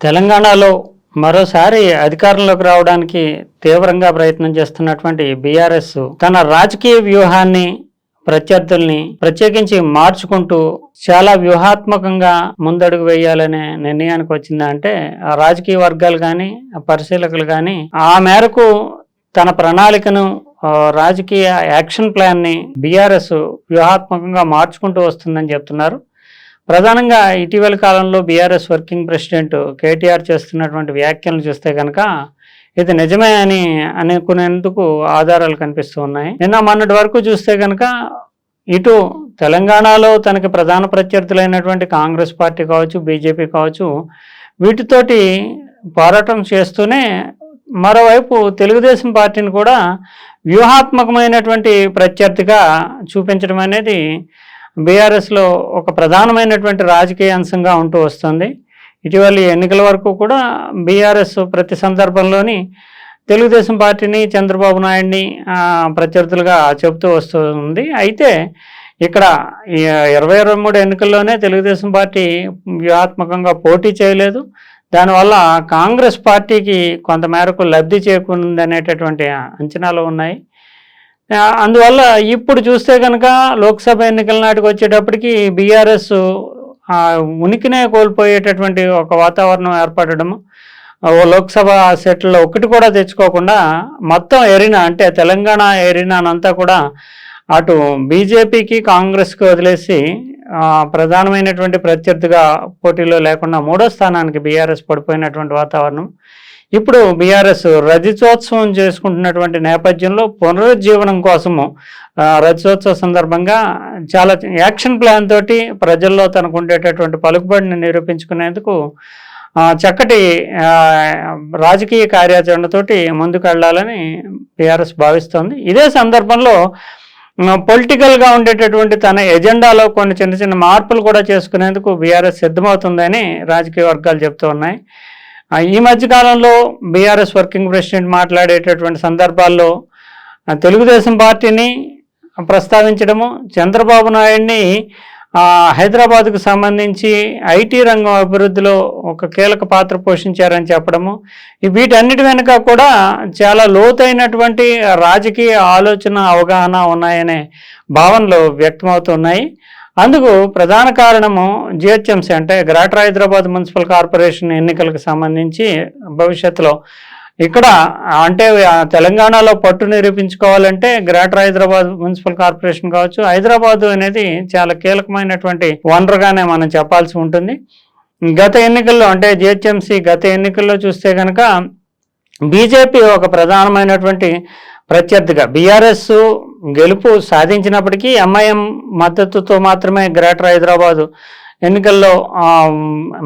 తెలంగాణలో మరోసారి అధికారంలోకి రావడానికి తీవ్రంగా ప్రయత్నం చేస్తున్నటువంటి బీఆర్ఎస్ తన రాజకీయ వ్యూహాన్ని ప్రత్యర్థుల్ని ప్రత్యేకించి మార్చుకుంటూ చాలా వ్యూహాత్మకంగా ముందడుగు వేయాలనే నిర్ణయానికి వచ్చిందా అంటే ఆ రాజకీయ వర్గాలు కానీ పరిశీలకులు కానీ ఆ మేరకు తన ప్రణాళికను రాజకీయ యాక్షన్ ప్లాన్ని బీఆర్ఎస్ వ్యూహాత్మకంగా మార్చుకుంటూ వస్తుందని చెప్తున్నారు. ప్రధానంగా ఇటీవల కాలంలో బీఆర్ఎస్ వర్కింగ్ ప్రెసిడెంట్ కేటీఆర్ చేస్తున్నటువంటి వ్యాఖ్యలు చూస్తే కనుక ఇది నిజమే అని అనుకునేందుకు ఆధారాలు కనిపిస్తూ ఉన్నాయి. నిన్న మొన్నటి వరకు చూస్తే కనుక ఇటు తెలంగాణలో తనకి ప్రధాన ప్రత్యర్థులైనటువంటి కాంగ్రెస్ పార్టీ కావచ్చు బీజేపీ కావచ్చు వీటితోటి పోరాటం చేస్తూనే మరోవైపు తెలుగుదేశం పార్టీని కూడా వ్యూహాత్మకమైనటువంటి ప్రత్యర్థిగా చూపించడం అనేది బీఆర్ఎస్లో ఒక ప్రధానమైనటువంటి రాజకీయ అంశంగా ఉంటూ వస్తుంది. ఇటీవల ఎన్నికల వరకు కూడా బీఆర్ఎస్ ప్రతి సందర్భంలోని తెలుగుదేశం పార్టీని చంద్రబాబు నాయుడిని ప్రత్యర్థులుగా చెబుతూ వస్తుంది. అయితే ఇక్కడ ఈ ఇరవై ఇరవై మూడు ఎన్నికల్లోనే తెలుగుదేశం పార్టీ వ్యూహాత్మకంగా పోటీ చేయలేదు. దానివల్ల కాంగ్రెస్ పార్టీకి కొంతమేరకు లబ్ధి చేకూరిందనేటటువంటి అంచనాలు ఉన్నాయి. అందువల్ల ఇప్పుడు చూస్తే కనుక లోక్సభ ఎన్నికల నాటికి వచ్చేటప్పటికి బీఆర్ఎస్ ఉనికినే కోల్పోయేటటువంటి ఒక వాతావరణం ఏర్పడడం ఓ లోక్సభ సెట్లో ఒకటి కూడా తెచ్చుకోకుండా మొత్తం ఎరినా అంటే తెలంగాణ ఎరినానంతా కూడా అటు బీజేపీకి కాంగ్రెస్కి వదిలేసి ప్రధానమైనటువంటి ప్రత్యర్థిగా పోటీలో లేకుండా మూడో స్థానానికి బీఆర్ఎస్ పడిపోయినటువంటి వాతావరణం. ఇప్పుడు బీఆర్ఎస్ రజతోత్సవం చేసుకుంటున్నటువంటి నేపథ్యంలో పునరుజ్జీవనం కోసము రజతోత్సవ సందర్భంగా చాలా యాక్షన్ ప్లాన్ తోటి ప్రజల్లో తనకు ఉండేటటువంటి పలుకుబడిని నిరూపించుకునేందుకు చక్కటి రాజకీయ కార్యాచరణతోటి ముందుకెళ్ళాలని బీఆర్ఎస్ భావిస్తోంది. ఇదే సందర్భంలో పొలిటికల్గా ఉండేటటువంటి తన ఎజెండాలో కొన్ని చిన్న చిన్న మార్పులు కూడా చేసుకునేందుకు బీఆర్ఎస్ సిద్ధమవుతుందని రాజకీయ వర్గాలు చెప్తూ ఉన్నాయి. ఈ మధ్యకాలంలో బీఆర్ఎస్ వర్కింగ్ ప్రెసిడెంట్ మాట్లాడేటటువంటి సందర్భాల్లో తెలుగుదేశం పార్టీని ప్రస్తావించడము చంద్రబాబు నాయుడిని హైదరాబాద్కు సంబంధించి ఐటీ రంగం అభివృద్ధిలో ఒక కీలక పాత్ర పోషించారని చెప్పడము. వీటన్నిటి వెనుక కూడా చాలా లోతైనటువంటి రాజకీయ ఆలోచన అవగాహన ఉన్నాయనే భావనలు వ్యక్తమవుతున్నాయి. అందుకు ప్రధాన కారణము జిహెచ్ఎంసీ అంటే గ్రేటర్ హైదరాబాద్ మున్సిపల్ కార్పొరేషన్ ఎన్నికలకు సంబంధించి భవిష్యత్తులో. ఇక్కడ అంటే తెలంగాణలో పట్టు నిరూపించుకోవాలంటే గ్రేటర్ హైదరాబాద్ మున్సిపల్ కార్పొరేషన్ కావచ్చు. హైదరాబాద్ అనేది చాలా కీలకమైనటువంటి వనరుగానే మనం చెప్పాల్సి ఉంటుంది. గత ఎన్నికల్లో అంటే జిహెచ్ఎంసీ గత ఎన్నికల్లో చూస్తే కనుక బీజేపీ ఒక ప్రధానమైనటువంటి ప్రత్యర్థిగా. బీఆర్ఎస్ గెలుపు సాధించినప్పటికీ ఎంఐఎం మద్దతుతో మాత్రమే గ్రేటర్ హైదరాబాదు ఎన్నికల్లో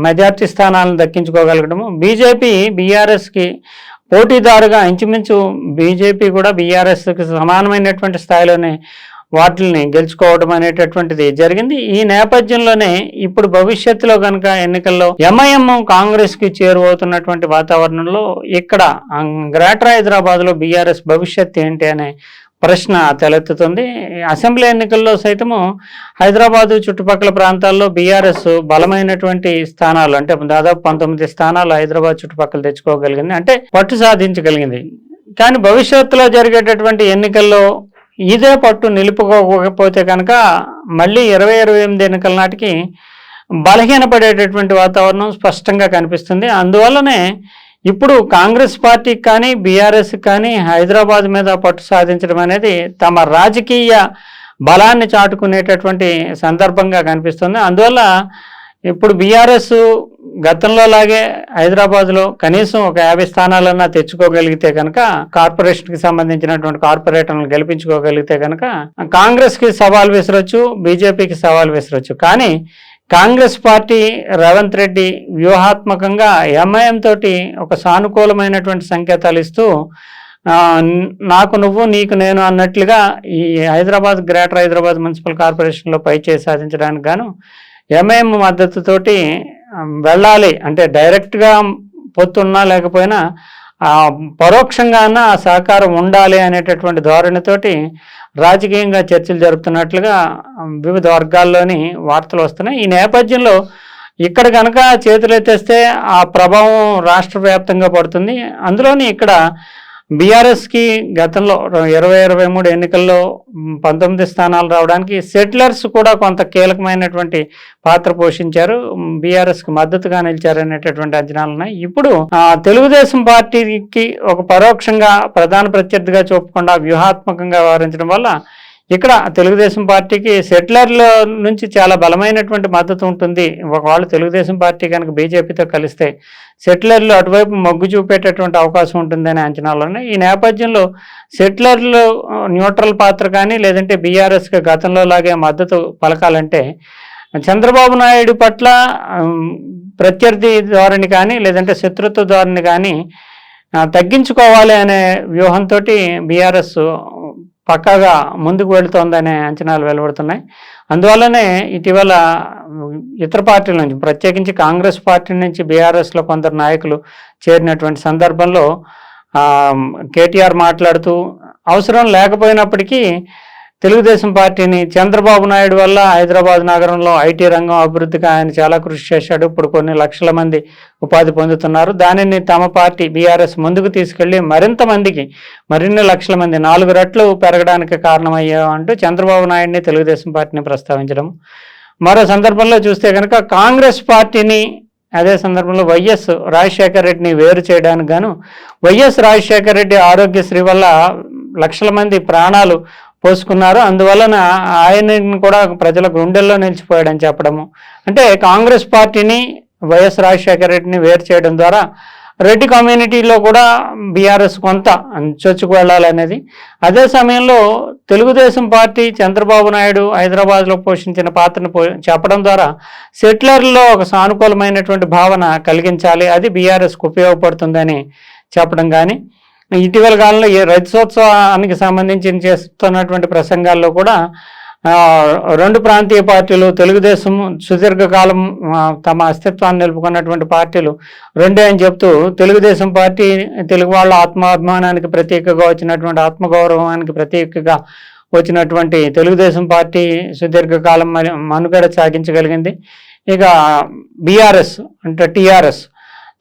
మెజార్టీ స్థానాలను దక్కించుకోగలగడము. బీజేపీ బీఆర్ఎస్కి పోటీదారుగా ఇంచుమించు బీజేపీ కూడా బీఆర్ఎస్కి సమానమైనటువంటి స్థాయిలోనే వాటిల్ని గెలుచుకోవడం అనేటటువంటిది జరిగింది. ఈ నేపథ్యంలోనే ఇప్పుడు భవిష్యత్తులో కనుక ఎన్నికల్లో ఎంఐఎం కాంగ్రెస్కి చేరువవుతున్నటువంటి వాతావరణంలో ఇక్కడ గ్రేటర్ హైదరాబాద్లో బీఆర్ఎస్ భవిష్యత్ ఏంటి అనే ప్రశ్న తలెత్తుతుంది. అసెంబ్లీ ఎన్నికల్లో సైతము హైదరాబాదు చుట్టుపక్కల ప్రాంతాల్లో బీఆర్ఎస్ బలమైనటువంటి స్థానాలు అంటే దాదాపు పంతొమ్మిది స్థానాలు హైదరాబాద్ చుట్టుపక్కల తెచ్చుకోగలిగింది అంటే పట్టు సాధించగలిగింది. కానీ భవిష్యత్తులో జరిగేటటువంటి ఎన్నికల్లో ఇదే పట్టు నిలుపుకోకపోతే కనుక మళ్ళీ ఇరవై ఇరవై ఎనిమిది ఎన్నికల నాటికి బలహీనపడేటటువంటి వాతావరణం స్పష్టంగా కనిపిస్తుంది. అందువల్లనే ఇప్పుడు కాంగ్రెస్ పార్టీకి కానీ బీఆర్ఎస్కి కానీ హైదరాబాద్ మీద పట్టు సాధించడం అనేది తమ రాజకీయ బలాన్ని చాటుకునేటటువంటి సందర్భంగా కనిపిస్తుంది. అందువల్ల ఇప్పుడు బీఆర్ఎస్ గతంలో లాగే హైదరాబాద్లో కనీసం ఒక యాభై స్థానాలన్నా తెచ్చుకోగలిగితే కనుక కార్పొరేషన్కి సంబంధించినటువంటి కార్పొరేటర్లను గెలిపించుకోగలిగితే కనుక కాంగ్రెస్కి సవాల్ విసరొచ్చు బీజేపీకి సవాల్ విసరొచ్చు. కానీ కాంగ్రెస్ పార్టీ రేవంత్ రెడ్డి వ్యూహాత్మకంగా ఎంఐఎం తోటి ఒక సానుకూలమైనటువంటి సంకేతాలు ఇస్తూ నాకు నువ్వు నీకు నేను అన్నట్లుగా ఈ హైదరాబాద్ గ్రేటర్ హైదరాబాద్ మున్సిపల్ కార్పొరేషన్లో పైచేయి సాధించడానికి గాను ఎంఐఎం మద్దతుతోటి వెళ్ళాలి. అంటే డైరెక్ట్గా పొత్తున్నా లేకపోయినా ఆ, ఆ సహకారం ఉండాలి అనేటటువంటి ధోరణితోటి రాజకీయంగా చర్చలు జరుపుతున్నట్లుగా వివిధ వర్గాల్లోని వార్తలు వస్తున్నాయి. ఈ నేపథ్యంలో ఇక్కడ కనుక చేతులు ఆ ప్రభావం రాష్ట్ర వ్యాప్తంగా పడుతుంది. అందులోని ఇక్కడ బీఆర్ఎస్కి గతంలో ఇరవై ఇరవై మూడు ఎన్నికల్లో పంతొమ్మిది స్థానాలు రావడానికి సెటిలర్స్ కూడా కొంత కీలకమైనటువంటి పాత్ర పోషించారు. బీఆర్ఎస్కి మద్దతుగా నిలిచారనేటటువంటి అంచనాలు ఉన్నాయి. ఇప్పుడు తెలుగుదేశం పార్టీకి ఒక పరోక్షంగా ప్రధాన ప్రత్యర్థిగా చూపకుండా వ్యూహాత్మకంగా వ్యవహరించడం వల్ల ఇక్కడ తెలుగుదేశం పార్టీకి సెటిలర్ల నుంచి చాలా బలమైనటువంటి మద్దతు ఉంటుంది. ఒకవేళ తెలుగుదేశం పార్టీ కనుక బీజేపీతో కలిస్తే సెటిలర్లు అటువైపు మొగ్గు చూపేటటువంటి అవకాశం ఉంటుందనే అంచనాలు ఉన్నాయి. ఈ నేపథ్యంలో సెటిలర్లు న్యూట్రల్ పాత్ర కానీ లేదంటే బీఆర్ఎస్కి గతంలో లాగే మద్దతు పలకాలంటే చంద్రబాబు నాయుడు పట్ల ప్రత్యర్థి ధోరణి కానీ లేదంటే శత్రుత్వ ధోరణి కానీ తగ్గించుకోవాలి అనే వ్యూహంతో బీఆర్ఎస్ పక్కాగా ముందుకు వెళుతోందనే అంచనాలు వెలువడుతున్నాయి. అందువల్లనే ఇటీవల ఇతర పార్టీల నుంచి ప్రత్యేకించి కాంగ్రెస్ పార్టీ నుంచి బీఆర్ఎస్లో కొందరు నాయకులు చేరినటువంటి సందర్భంలో కేటీఆర్ మాట్లాడుతూ అవసరం లేకపోయినప్పటికీ తెలుగుదేశం పార్టీని చంద్రబాబు నాయుడు వల్ల హైదరాబాద్ నగరంలో ఐటీ రంగం అభివృద్ధికి ఆయన చాలా కృషి చేశాడు. ఇప్పుడు కొన్ని లక్షల మంది ఉపాధి పొందుతున్నారు. దానిని తమ పార్టీ బీఆర్ఎస్ ముందుకు తీసుకెళ్ళి మరింత మందికి మరిన్ని లక్షల మంది నాలుగు రెట్లు పెరగడానికి కారణమయ్యామంటూ చంద్రబాబు నాయుడిని తెలుగుదేశం పార్టీని ప్రస్తావించడం. మరో సందర్భంలో చూస్తే కనుక కాంగ్రెస్ పార్టీని అదే సందర్భంలో వైఎస్ రాజశేఖర రెడ్డిని వేరు చేయడానికి గాను వైఎస్ రాజశేఖర రెడ్డి ఆరోగ్యశ్రీ వల్ల లక్షల మంది ప్రాణాలు పోసుకున్నారు. అందువలన ఆయన కూడా ప్రజల గుండెల్లో నిలిచిపోయాడని చెప్పడము. అంటే కాంగ్రెస్ పార్టీని వైఎస్ రాజశేఖర రెడ్డిని వేరు చేయడం ద్వారా రెడ్డి కమ్యూనిటీలో కూడా బీఆర్ఎస్ కొంత చొచ్చుకు వెళ్ళాలనేది. అదే సమయంలో తెలుగుదేశం పార్టీ చంద్రబాబు నాయుడు హైదరాబాద్లో పోషించిన పాత్రను పో చెప్పడం ద్వారా సెటిలర్లో ఒక సానుకూలమైనటువంటి భావన కలిగించాలి. అది బీఆర్ఎస్కు ఉపయోగపడుతుందని చెప్పడం కానీ ఇటీవల కాలంలో ఈ రజతోత్సవానికి సంబంధించి చేస్తున్నటువంటి ప్రసంగాల్లో కూడా రెండు ప్రాంతీయ పార్టీలు తెలుగుదేశం సుదీర్ఘకాలం తమ అస్తిత్వాన్ని నిలుపుకున్నటువంటి పార్టీలు రెండే అని చెప్తూ తెలుగుదేశం పార్టీ తెలుగు వాళ్ళ ఆత్మాభిమానానికి ప్రత్యేకగా వచ్చినటువంటి ఆత్మగౌరవానికి ప్రత్యేకగా వచ్చినటువంటి తెలుగుదేశం పార్టీ సుదీర్ఘకాలం మనుగడ సాగించగలిగింది. ఇక బీఆర్ఎస్ అంటే టీఆర్ఎస్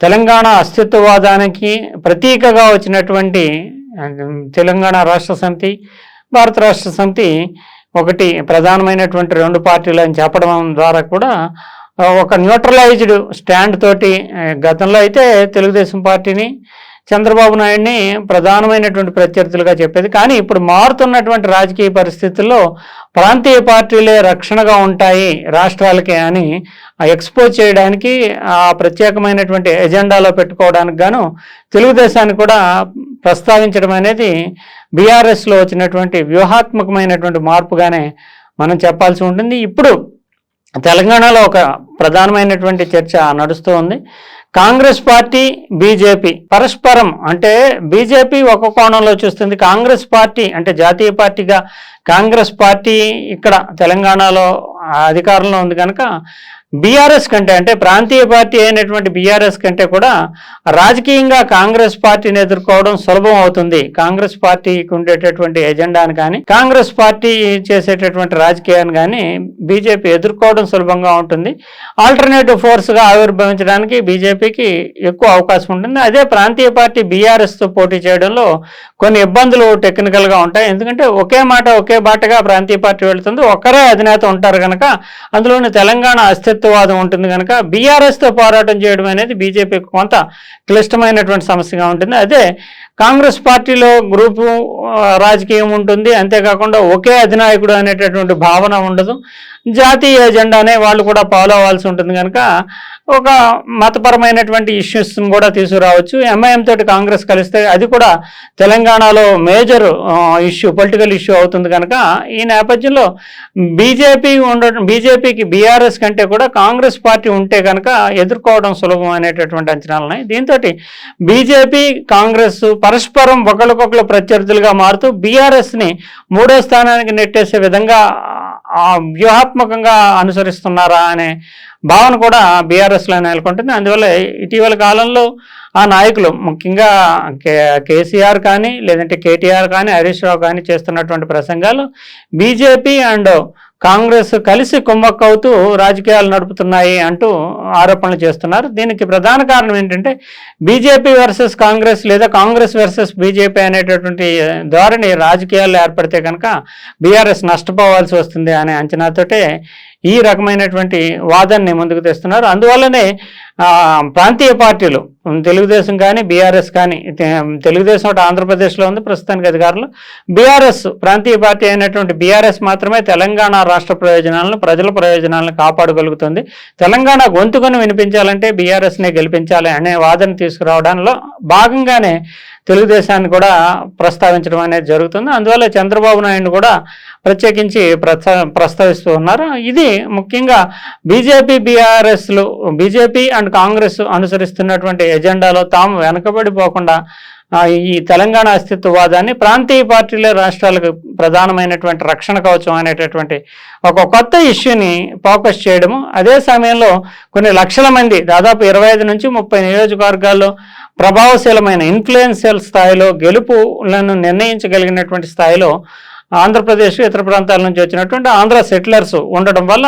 తెలంగాణ అస్తిత్వవాదానికి ప్రతీకగా వచ్చినటువంటి తెలంగాణ రాష్ట్ర సమితి భారత రాష్ట్ర సమితి ఒకటి ప్రధానమైనటువంటి రెండు పార్టీలు అని చెప్పడం ద్వారా కూడా ఒక న్యూట్రలైజ్డ్ స్టాండ్ తోటి గతంలో అయితే తెలుగుదేశం పార్టీని చంద్రబాబు నాయుడిని ప్రధానమైనటువంటి ప్రత్యర్థులుగా చెప్పేది. కానీ ఇప్పుడు మారుతున్నటువంటి రాజకీయ పరిస్థితుల్లో ప్రాంతీయ పార్టీలే రక్షణగా ఉంటాయి రాష్ట్రాలకి అని ఎక్స్పోజ్ చేయడానికి ఆ ప్రత్యేకమైనటువంటి ఎజెండాలో పెట్టుకోవడానికి గాను తెలుగుదేశాన్ని కూడా ప్రస్తావించడం అనేది బీఆర్ఎస్లో వచ్చినటువంటి వ్యూహాత్మకమైనటువంటి మార్పుగానే మనం చెప్పాల్సి ఉంటుంది. ఇప్పుడు తెలంగాణలో ఒక ప్రధానమైనటువంటి చర్చ నడుస్తూ ఉంది. Congress party BJP. పరస్పరం అంటే బీజేపీ ఒక కోణంలో చూస్తుంది కాంగ్రెస్ పార్టీ అంటే జాతీయ పార్టీగా కాంగ్రెస్ పార్టీ ఇక్కడ తెలంగాణలో అధికారంలో ఉంది కనుక బీఆర్ఎస్ కంటే అంటే ప్రాంతీయ పార్టీ అయినటువంటి బీఆర్ఎస్ కంటే కూడా రాజకీయంగా కాంగ్రెస్ పార్టీని ఎదుర్కోవడం సులభం అవుతుంది. కాంగ్రెస్ పార్టీకి ఉండేటటువంటి ఎజెండాను కానీ కాంగ్రెస్ పార్టీ చేసేటటువంటి రాజకీయాన్ని కానీ బీజేపీ ఎదుర్కోవడం సులభంగా ఉంటుంది. ఆల్టర్నేటివ్ ఫోర్స్గా ఆవిర్భవించడానికి బీజేపీకి ఎక్కువ అవకాశం ఉంటుంది. అదే ప్రాంతీయ పార్టీ బీఆర్ఎస్తో పోటీ చేయడంలో కొన్ని ఇబ్బందులు టెక్నికల్గా ఉంటాయి. ఎందుకంటే ఒకే మాట ఒకే బాటగా ప్రాంతీయ పార్టీ వెళుతుంది. ఒక్కరే అధినేత ఉంటారు కనుక అందులోని తెలంగాణ అస్తిత్వవాదం ఉంటుంది కనుక బీఆర్ఎస్తో పోరాటం చేయడం అనేది బీజేపీకి కొంత క్లిష్టమైనటువంటి సమస్యగా ఉంటుంది. అదే కాంగ్రెస్ పార్టీలో గ్రూపు రాజకీయం ఉంటుంది. అంతేకాకుండా ఒకే అధినాయకుడు అనేటటువంటి భావన ఉండదు. జాతీయ ఎజెండానే వాళ్ళు కూడా ఫాలో అవ్వాల్సి ఉంటుంది కనుక ఒక మతపరమైనటువంటి ఇష్యూస్ని కూడా తీసుకురావచ్చు. ఎంఐఎం తోటి కాంగ్రెస్ కలిస్తే అది కూడా తెలంగాణలో మేజర్ ఇష్యూ పొలిటికల్ ఇష్యూ అవుతుంది కనుక ఈ నేపథ్యంలో బీజేపీ ఉండడం బీజేపీకి బీఆర్ఎస్ కంటే కూడా కాంగ్రెస్ పార్టీ ఉంటే కనుక ఎదుర్కోవడం సులభం అనేటటువంటి అంచనాలు ఉన్నాయి. దీంతో బీజేపీ కాంగ్రెస్ పరస్పరం ఒకరికొకరు ప్రత్యర్థులుగా మారుతూ బీఆర్ఎస్ని మూడో స్థానానికి నెట్టేసే విధంగా వ్యూహాత్మకంగా అనుసరిస్తున్నారా అనే భావన కూడా బీఆర్ఎస్లో నెలకొంటుంది. అందువల్ల ఇటీవల కాలంలో ఆ నాయకులు ముఖ్యంగా కే కేసీఆర్ కానీ లేదంటే కేటీఆర్ కానీ హరీష్ రావు కానీ చేస్తున్నటువంటి ప్రసంగాలు బీజేపీ అండ్ కాంగ్రెస్ కలిసి కుమ్మక్కవుతూ రాజకీయాలు నడుపుతున్నాయి అంటూ ఆరోపణలు చేస్తున్నారు. దీనికి ప్రధాన కారణం ఏంటంటే బీజేపీ వర్సెస్ కాంగ్రెస్ లేదా కాంగ్రెస్ వర్సెస్ బీజేపీ అనేటటువంటి ధోరణి రాజకీయాల్లో ఏర్పడితే కనుక బీఆర్ఎస్ నష్టపోవాల్సి వస్తుంది అనే అంచనాతోటే ఈ రకమైనటువంటి వాదనని ముందుకు తెస్తున్నారు. అందువల్లనే ప్రాంతీయ పార్టీలు తెలుగుదేశం కానీ బీఆర్ఎస్ కానీ తెలుగుదేశం ఒకటి ఆంధ్రప్రదేశ్లో ఉంది ప్రస్తుతానికి అధికారులు. బీఆర్ఎస్ ప్రాంతీయ పార్టీ అయినటువంటి బీఆర్ఎస్ మాత్రమే తెలంగాణ రాష్ట్ర ప్రయోజనాలను ప్రజల ప్రయోజనాలను కాపాడగలుగుతుంది. తెలంగాణ గొంతుకొని వినిపించాలంటే బీఆర్ఎస్నే గెలిపించాలి అనే వాదన తీసుకురావడంలో భాగంగానే తెలుగుదేశాన్ని కూడా ప్రస్తావించడం అనేది జరుగుతుంది. అందువల్ల చంద్రబాబు నాయుడు కూడా ప్రత్యేకించి ప్రస్తావిస్తూ ఉన్నారు. ఇది ముఖ్యంగా బీజేపీ బీఆర్ఎస్లు బీజేపీ అండ్ కాంగ్రెస్ అనుసరిస్తున్నటువంటి ఎజెండాలో తాము వెనకబడిపోకుండా ఈ తెలంగాణ అస్తిత్వవాదాన్ని ప్రాంతీయ పార్టీల రాష్ట్రాలకు ప్రధానమైనటువంటి రక్షణ కవచం అనేటటువంటి ఒక కొత్త ఇష్యూని ఫోకస్ చేయడము. అదే సమయంలో కొన్ని లక్షల మంది దాదాపు ఇరవై నుంచి ముప్పై నియోజకవర్గాల్లో ప్రభావశీలమైన ఇన్ఫ్లుయెన్షియల్ స్థాయిలో గెలుపులను నిర్ణయించగలిగినటువంటి స్థాయిలో ఆంధ్రప్రదేశ్ ఇతర ప్రాంతాల నుంచి వచ్చినటువంటి ఆంధ్ర సెటిలర్స్ ఉండడం వల్ల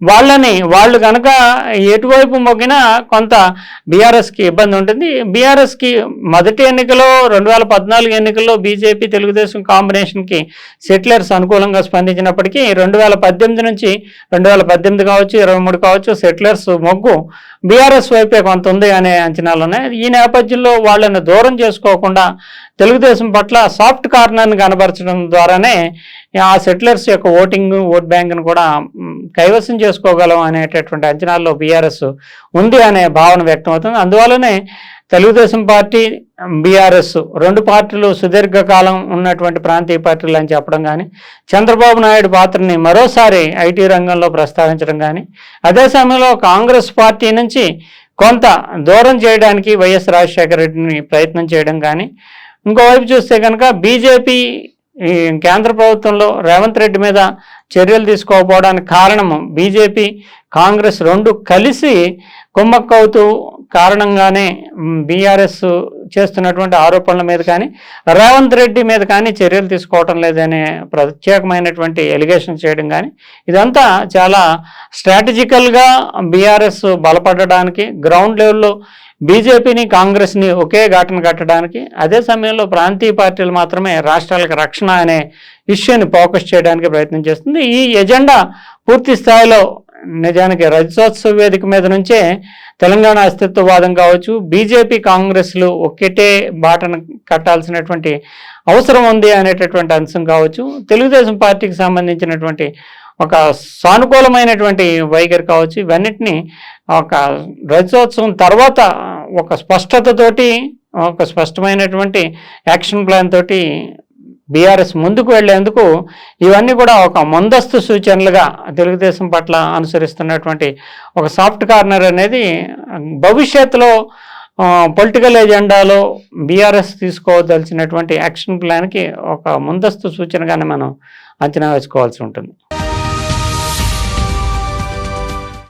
వాళ్ళని వాళ్ళు కనుక ఎటువైపు మొగ్గినా కొంత బీఆర్ఎస్కి ఇబ్బంది ఉంటుంది. బీఆర్ఎస్కి మొదటి ఎన్నికలో రెండు వేల పద్నాలుగు ఎన్నికల్లో బీజేపీ తెలుగుదేశం కాంబినేషన్కి సెటిలర్స్ అనుకూలంగా స్పందించినప్పటికీ రెండు వేల పద్దెనిమిది నుంచి రెండు వేల పద్దెనిమిది కావచ్చు ఇరవై మూడు కావచ్చు సెటిలర్స్ మొగ్గు బీఆర్ఎస్ వైపే కొంత ఉంది అనే అంచనాలు ఉన్నాయి. ఈ నేపథ్యంలో వాళ్ళని దూరం చేసుకోకుండా తెలుగుదేశం పట్ల సాఫ్ట్ కార్నర్ని కనబరచడం ద్వారానే ఆ సెటిలర్స్ యొక్క ఓటింగ్ ఓట్ బ్యాంక్ను కూడా కైవసం చేసుకోగలం అనేటటువంటి అంచనాల్లో బీఆర్ఎస్ ఉంది అనే భావన వ్యక్తమవుతుంది. అందువల్లనే తెలుగుదేశం పార్టీ బీఆర్ఎస్ రెండు పార్టీలు సుదీర్ఘకాలం ఉన్నటువంటి ప్రాంతీయ పార్టీలు అని చెప్పడం కానీ చంద్రబాబు నాయుడు పాత్రని మరోసారి ఐటీ రంగంలో ప్రస్తావించడం కానీ అదే సమయంలో కాంగ్రెస్ పార్టీ నుంచి కొంత దూరం చేయడానికి వైఎస్ రాజశేఖర రెడ్డిని ప్రయత్నం చేయడం కానీ ఇంకోవైపు చూస్తే కనుక బీజేపీ కేంద్ర ప్రభుత్వంలో రేవంత్ రెడ్డి మీద చర్యలు తీసుకోకపోవడానికి కారణము బీజేపీ కాంగ్రెస్ రెండు కలిసి కుమ్మక్కవుతూ కారణంగానే బీఆర్ఎస్ చేస్తున్నటువంటి ఆరోపణల మీద కానీ రేవంత్ రెడ్డి మీద కానీ చర్యలు తీసుకోవటం లేదనే ప్రత్యేకమైనటువంటి ఎలిగేషన్ చేయడం కానీ ఇదంతా చాలా స్ట్రాటజికల్గా బీఆర్ఎస్ బలపడడానికి గ్రౌండ్ లెవెల్లో బీజేపీని కాంగ్రెస్ని ఒకే ఘాటన కట్టడానికి అదే సమయంలో ప్రాంతీయ పార్టీలు మాత్రమే రాష్ట్రాలకు రక్షణ అనే ఇష్యూని ఫోకస్ చేయడానికి ప్రయత్నం చేస్తుంది. ఈ ఎజెండా పూర్తి స్థాయిలో నిజానికి రజతోత్సవ వేదిక మీద నుంచే తెలంగాణ అస్తిత్వవాదం కావచ్చు బీజేపీ కాంగ్రెస్లు ఒక్కటే బాటను కట్టాల్సినటువంటి అవసరం ఉంది అనేటటువంటి అంశం కావచ్చు తెలుగుదేశం పార్టీకి సంబంధించినటువంటి ఒక సానుకూలమైనటువంటి వైఖరి కావచ్చు ఇవన్నిటినీ ఒక రజతోత్సవం తర్వాత ఒక స్పష్టతతోటి ఒక స్పష్టమైనటువంటి యాక్షన్ ప్లాన్ తోటి బీఆర్ఎస్ ముందుకు వెళ్ళేందుకు ఇవన్నీ కూడా ఒక ముందస్తు సూచనలుగా తెలుగుదేశం పట్ల అనుసరిస్తున్నటువంటి ఒక సాఫ్ట్ కార్నర్ అనేది భవిష్యత్తులో పొలిటికల్ ఎజెండాలో బీఆర్ఎస్ తీసుకోవదలిచినటువంటి యాక్షన్ ప్లాన్కి ఒక ముందస్తు సూచనగానే మనం అంచనా వేసుకోవాల్సి ఉంటుంది.